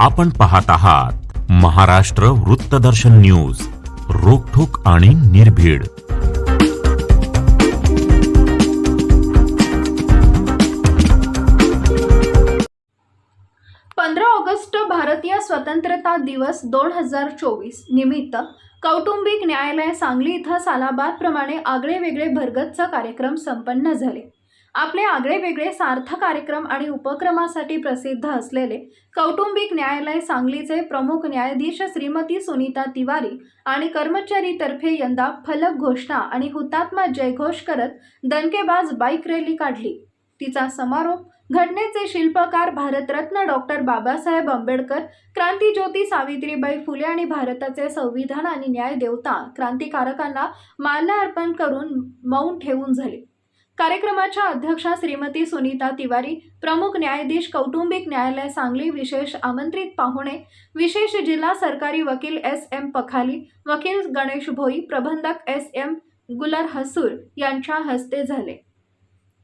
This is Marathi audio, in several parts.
आपण पाहत आहात महाराष्ट्र वृत्तदर्शन न्यूज रोखोक आणि निर्भीड. पंधरा ऑगस्ट भारतीय स्वतंत्रता दिवस दोन हजार चोवीस निमित्त कौटुंबिक न्यायालय सांगली इथं सालाबादप्रमाणे आगळे वेगळे भरगतचा कार्यक्रम संपन्न झाले. आपले आगळेवेगळे सार्थ कार्यक्रम आणि उपक्रमासाठी प्रसिद्ध असलेले कौटुंबिक न्यायालय सांगलीचे प्रमुख न्यायाधीश श्रीमती सुनीता तिवारी आणि कर्मचारीतर्फे यंदा फलक घोषणा आणि हुतात्मा जयघोष करत दणकेबाज बाईक रॅली काढली. तिचा समारोप घटनेचे शिल्पकार भारतरत्न डॉक्टर बाबासाहेब आंबेडकर क्रांतीज्योती सावित्रीबाई फुले आणि भारताचे संविधान आणि न्याय देवता क्रांतिकारकांना माल्या अर्पण करून मौन ठेवून झाले. कार्यक्रमाच्या अध्यक्षा श्रीमती सुनीता तिवारी प्रमुख न्यायाधीश कौटुंबिक न्यायालय सांगली विशेष आमंत्रित पाहुणे विशेष जिल्हा सरकारी वकील एस एम पखाली वकील गणेश भोई प्रबंधक एस एम गुलर हसूर यांच्या हस्ते झाले.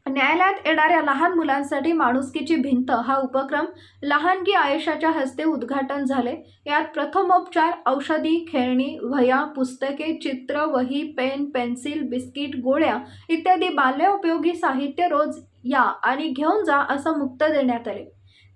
न्यायालयात येणाऱ्या लहान मुलांसाठी माणुसकीची भिंत हा उपक्रम लहानगी आयुष्याच्या हस्ते उद्घाटन झाले. यात प्रथमोपचार औषधी खेळणी वह्या पुस्तके चित्र वही पेन पेन्सिल बिस्किट गोळ्या इत्यादी बाल्योपयोगी साहित्य रोज या आणि घेऊन जा असं मुक्त देण्यात आले.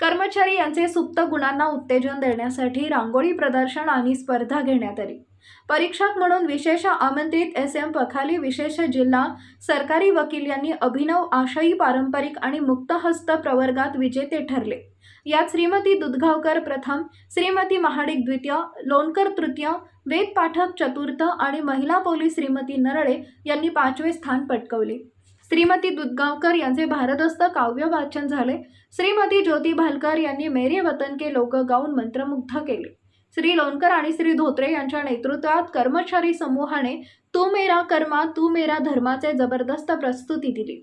कर्मचारी यांचे सुप्त गुणांना उत्तेजन देण्यासाठी रांगोळी प्रदर्शन आणि स्पर्धा घेण्यात आली. परीक्षक म्हणून विशेष आमंत्रित एस एम पखाली विशेष जिल्हा सरकारी वकील यांनी अभिनव आशयी पारंपरिक आणि मुक्तहस्त प्रवर्गात विजेते ठरले. यात श्रीमती दुधगावकर प्रथम श्रीमती महाडिक द्वितीय लोणकर तृतीय वेद पाठक चतुर्थ आणि महिला पोलीस श्रीमती नरळे यांनी पाचवे स्थान पटकवले. श्रीमती दुधगावकर यांचे भारदस्त काव्य वाचन झाले. श्रीमती ज्योती भालकर यांनी मेरे वतन के लोक गाऊन मंत्रमुग्ध केले. श्री लोणकर आणि श्री धोत्रे यांच्या नेतृत्वात कर्मचारी समूहाने तू मेरा कर्मा तू मेरा धर्माचे जबरदस्त प्रस्तुती दिली.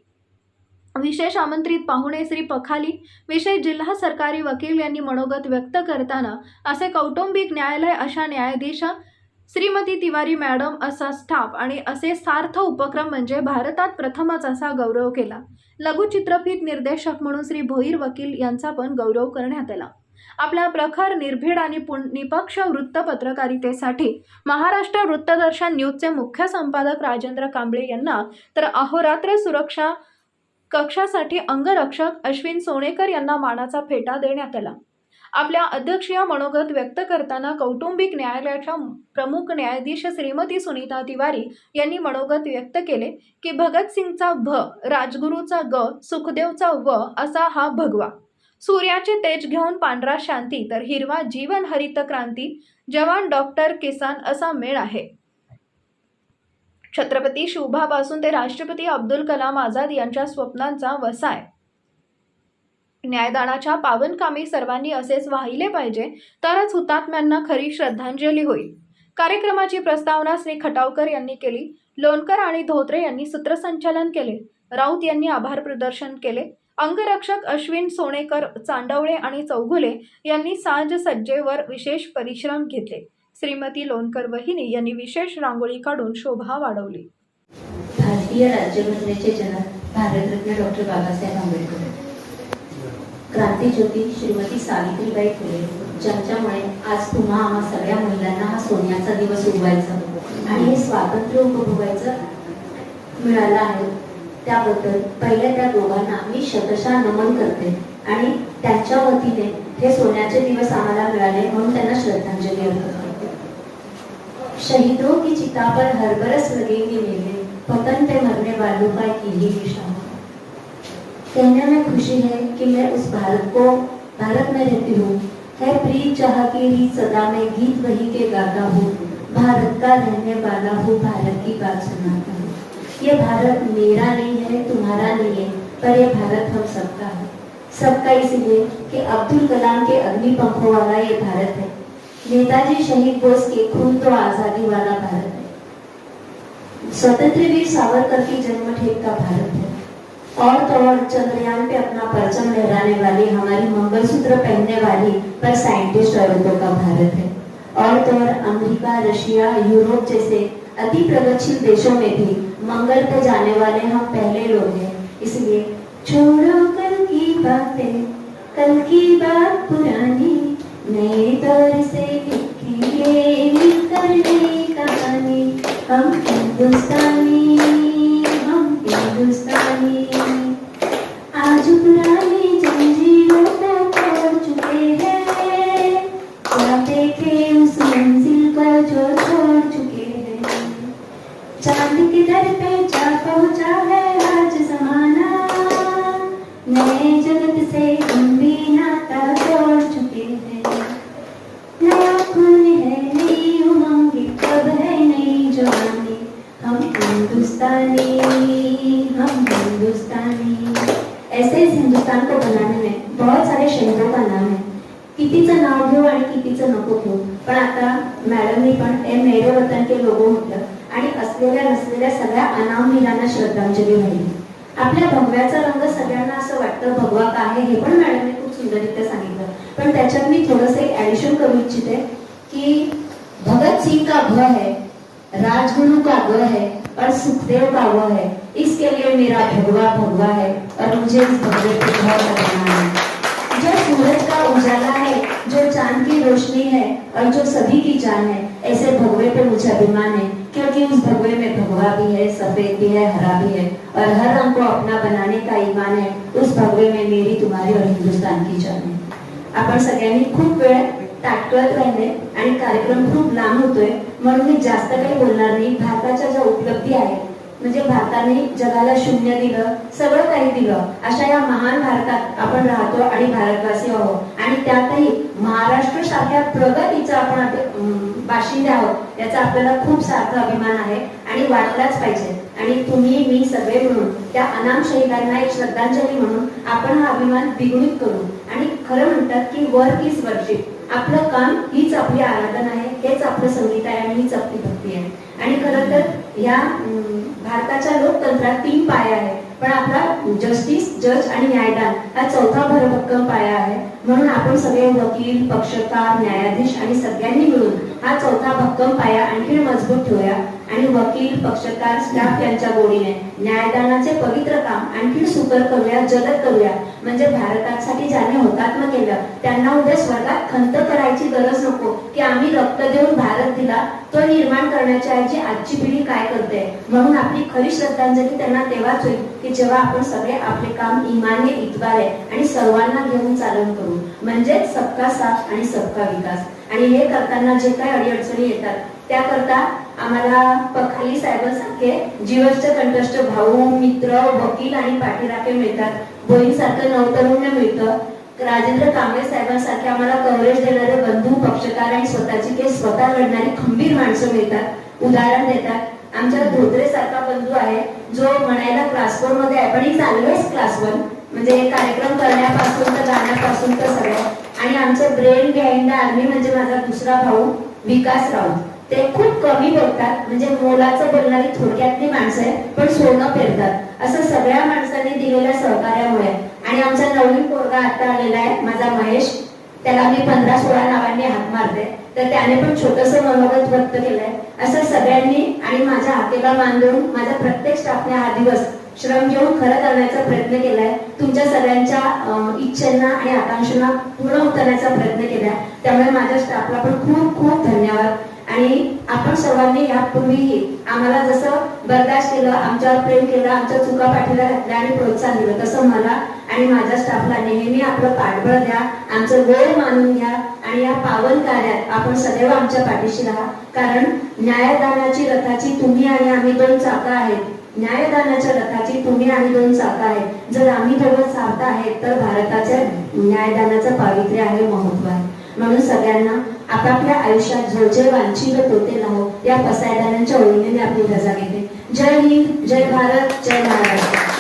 विशेष आमंत्रित पाहुणे श्री पखाली विशेष जिल्हा सरकारी वकील यांनी मनोगत व्यक्त करताना असे कौटुंबिक न्यायालय अशा न्यायाधीश श्रीमती तिवारी मॅडम असा स्टाफ आणि असे सार्थ उपक्रम म्हणजे भारतात प्रथमच असा गौरव केला. लघुचित्रफित निर्देशक म्हणून श्री भोईर वकील यांचा पण गौरव करण्यात आला. आपल्या प्रखर निर्भीड आणि निपक्ष वृत्तपत्रकारितेसाठी महाराष्ट्र वृत्तदर्शन न्यूजचे मुख्य संपादक राजेंद्र कांबळे यांना तर अहोरात्र सुरक्षा कक्षासाठी अंगरक्षक अश्विन सोनेकर यांना मानाचा फेटा देण्यात आला. आपल्या अध्यक्षीय मनोगत व्यक्त करताना कौटुंबिक न्यायालयाच्या प्रमुख न्यायाधीश श्रीमती सुनीता तिवारी यांनी मनोगत व्यक्त केले की भगतसिंगचा भ राजगुरूचा ग सुखदेवचा व असा हा भगवा. सूर्याचे तेज घेऊन पांढरा शांती तर हिरवा जीवन हरित क्रांती जवान डॉक्टर किसान असा मेळ आहे. छत्रपती शुभापासून ते राष्ट्रपती अब्दुल कलाम आझाद यांच्या स्वप्नांचा वसाय न्यायदानाच्या पावनकामी सर्वांनी असेच वाहिले पाहिजे तरच हुतात्म्यांना खरी श्रद्धांजली होईल. कार्यक्रमाची प्रस्तावना श्री खटावकर यांनी केली लोणकर आणि धोत्रे यांनी सूत्रसंचालन केले राऊत यांनी आभार प्रदर्शन केले अंगरक्षक अश्विन सोनेकर चांडवळे आणि चौघुले यांनी साजसज्जेवर विशेष परिश्रम घेतले. श्रीमती लोणकर वहिनी यांनी विशेष रांगोळी काढून शोभा वाढवली. भारतीय राज्यघटनेचे जनक भारतरत्न डॉक्टर बाबासाहेब आंबेडकर. क्रांतीज्योती श्रीमती सावित्रीबाई फुले ज्यांच्यामुळे आज पुन्हा आम्हा सगळ्या महिलांना हा सोन्याचा दिवस उभायचा आणि हे स्वातंत्र्य उपभोगायचं मिळालं आहे. त्याबद्दल पहिल्या त्या दोघांना मी शतशः नमन करते. आणि त्यांच्या वतीने हे सोन्याचे दिवस आम्हाला मिळाले म्हणून त्यांना श्रद्धांजली अर्पण करते. शहीदों हो की चिता पर हर बरस लगेंगे मेले पतन पे मरने वालों का एक ही निशान. कहने में खुशी है कि मैं उस भारत को भारत में रहती हूँ। है प्रिय चाह की रीत सदा में गीत वही के गाता हूँ। भारत का रहने वाला हूँ भारत की बात सुनाता ये भारत मेरा नहीं है, तुम्हारा नहीं है, पर ये भारत हम सबका है। सबका इसलिए कि अब्दुल कलाम के अग्नि पंखों वाला ये भारत है। नेताजी शहीद बोस के खून तो आज़ादी वाला भारत है। स्वतंत्र वीर सावरकर की जन्मठेप का भारत है। और तो और चंद्रयान पे अपना परचम लहराने वाली, हमारी मंगलसूत्र पहनने वाली, पर साइंटिस्ट औरतों का भारत है। और तो और अमेरिका, रशिया, यूरोप जैसे अति प्रगतिशील देशों में भी मंगल पे जाने वाले हम पहले लोग हैं। इसलिए छोड़ो कल की बातें, कल की बात पुरानी, नए दौर से लिखेंगे मिलकर नई कहानी। हम हिंदुस्तानी हम हिंदुस्तानी। आज पुरानी जंजीरों को तोड़ चुके हैं। क्या देखे उस मंजिल को जो छोड़ चुके दर पे जा पहुंचा है आज जमाना। नए जगत से हम भी नाता जोड़ चुके हैं। नया खून है नई कब है नई जवानी? हम हिंदुस्तानी हम हिंदुस्तानी। ऐसे इस हिंदुस्तान को बनाने में बहुत सारे शहरों का नाम है। कितीचं नाव घेऊ आणि कितीचं नको घेऊ. पण आता मॅडमनी पण ए मेरे वतन के लोगो असलेल्या नसलेल्या सगळ्या अनामवीरांना श्रद्धांजली वाहिली. आपल्या भगव्याचा रंग सगळ्यांना असं वाटतं भगवा का आहे? हे पण मॅडमने खूप सुंदररित्या सांगितलं. पण त्याच्यात मी थोडंसं एक ऍडिशन करू इच्छिते की भगत सिंह का भ है? राजगुरु का ग है? और सुखदेव का व है? इसके लिए मेरा भगवा भगवा है और मुझे इस भगवे पे बहुत अभिमान है। जो सूरज का उजाला है जो चांद की रोशनी है और जो सभी की जान है ऐसे भगवे पे मुझे अभिमान है। क्योंकि उस भगवे में भगवा भी है सफेद भी है हरा भी है और हर रंग को अपना बनाने का ईमान है उस भगवे में मेरी तुम्हारी और हिंदुस्तान की जान है। आपण सगळ्यांनी खूप वेळ ताटकळत राहिले आणि कार्यक्रम खूप लांब होतोय म्हणून मी जास्त काही बोलणार नाही. भारताच्या ज्या उपलब्धी आहेत म्हणजे भारताने जगाला शून्य दिलं सगळं काही दिलं अशा या महान भारतात आपण राहतो आणि भारतवासी आहोत. आणि त्यातही महाराष्ट्र सारख्या प्रगतीचा आपण बाशिंदे आहोत याचा आपल्याला खूप सार्थ अभिमान आहे आणि वाटलाच पाहिजे. आणि तुम्ही मी सगळे म्हणून त्या अनाम शहीदांना एक श्रद्धांजली म्हणून आपण हा अभिमान द्विगुणित करू. आणि खरं म्हणतात की वर्क इज वर्शिप आपलं काम हीच आपली आराधना आहे हेच आपलं संगीत आहे आणि हीच आपली भक्ती आहे आणि या भारताच्या लोकतंत्रात तीन पाया आहेत. पण आपला जस्टिस जज आणि न्यायदान हा चौथा भरभक्कम पाया आहे. म्हणून आपण सगळे वकील पक्षकार न्यायाधीश आणि सगळ्यांनी मिळून हा चौथा भक्कम पाया आणखी मजबूत ठेवूया. आणि वकील पक्षकार स्टाफ यांच्या गोडीने न्यायदानाचे पवित्र काम आणखी सुकर करूया जलद करूया. म्हणजे भारतासाठी ज्याने हुतात्मा केलं त्यांना उद्या स्वर्गात खंत करायची गरज नको. की आम्ही रक्त देऊन भारत दिला तो निर्माण करण्याच्या ऐवजी आजची पिढी काय करते? म्हणून आपली खरी श्रद्धांजली त्यांना तेव्हाच होईल की जेव्हा आपण सगळे आपले काम इमाने इतबारे आणि सर्वांना घेऊन चालन करू. म्हणजेच सबका साथ आणि सबका विकास. आणि हे करताना जे काही अडीअडचणी येतात त्याकरता आम्हाला पखाली साहेबांसारखे जीवनचे कंठस्थ भाऊ मित्र वकील आणि पाठीराखे मिळतात. बोईंसारखं नवतरुण्य मिळतं. राजेंद्र कांबळे साहेबांसारखे आम्हाला कव्हरेज देणारे बंधू पक्षकार आणि स्वतःची केस स्वतः लढणारी खंबीर माणसं मिळतात उदाहरण देतात. आमच्या धोत्रे सारखा बंधू आहे जो म्हणायला क्लास फोरमध्ये आहे पण ही चाललोच क्लास वन म्हणजे कार्यक्रम करण्यापासून तर गाण्यापासून तर सगळं. आमचे ब्रेन बिहाइंड द आर्मी म्हणजे माझा दुसरा भाऊ विकास राऊत. ते खूप कमी बोलतात म्हणजे मोलाचं बोलणारी थोडक्यातली माणसं आहे पण सोनं पेरतात. असं सगळ्या माणसांनी दिलेल्या सहकार्यामुळे. आणि आमचा नवीन पोरगा आता आलेला आहे माझा महेश. त्याला मी पंधरा सोळा नावांनी हात मारते. तर त्याने पण छोटस मनोगत व्यक्त केलंय. असं सगळ्यांनी आणि माझ्या हाकेला देऊन माझ्या प्रत्येक स्टाफने हा दिवस श्रम घेऊन खरं करण्याचा प्रयत्न केलाय. तुमच्या सगळ्यांच्या इच्छांना आणि आकांक्षांना पूर्ण उतरण्याचा प्रयत्न केलाय. त्यामुळे माझ्या स्टाफला पण खूप खूप धन्यवाद. आणि आपण सर्वांनी यापूर्वीही आम्हाला जसं बर्दाश्त केलं आमच्यावर प्रेम केलं आमच्या चुका पाठीला घातल्या आणि प्रोत्साहन दिलं तसं मला आणि माझ्या स्टाफला नेहमी आपलं पाठबळ द्या आमचं वेळ मानून घ्या आणि या पावन कार्यात आपण सदैव आमच्या पाठीशी राहा. कारण न्यायदानाची रथाची तुम्ही आणि आम्ही दोन चाकं आहेत. न्यायदानाच्या रथाची तुम्ही आणि दोन चाकं आहेत. जर आम्ही दोघं सार्थ आहेत तर भारताच्या न्यायदानाचं पावित्र्य आहे महत्त्व आहे. म्हणून सगळ्यांना आपापल्या आयुष्यात जो जे वांछित होते लाहो या पसायदानांच्या ओळीने आपली रजा घेते. जय हिंद जय भारत जय महाराष्ट्र.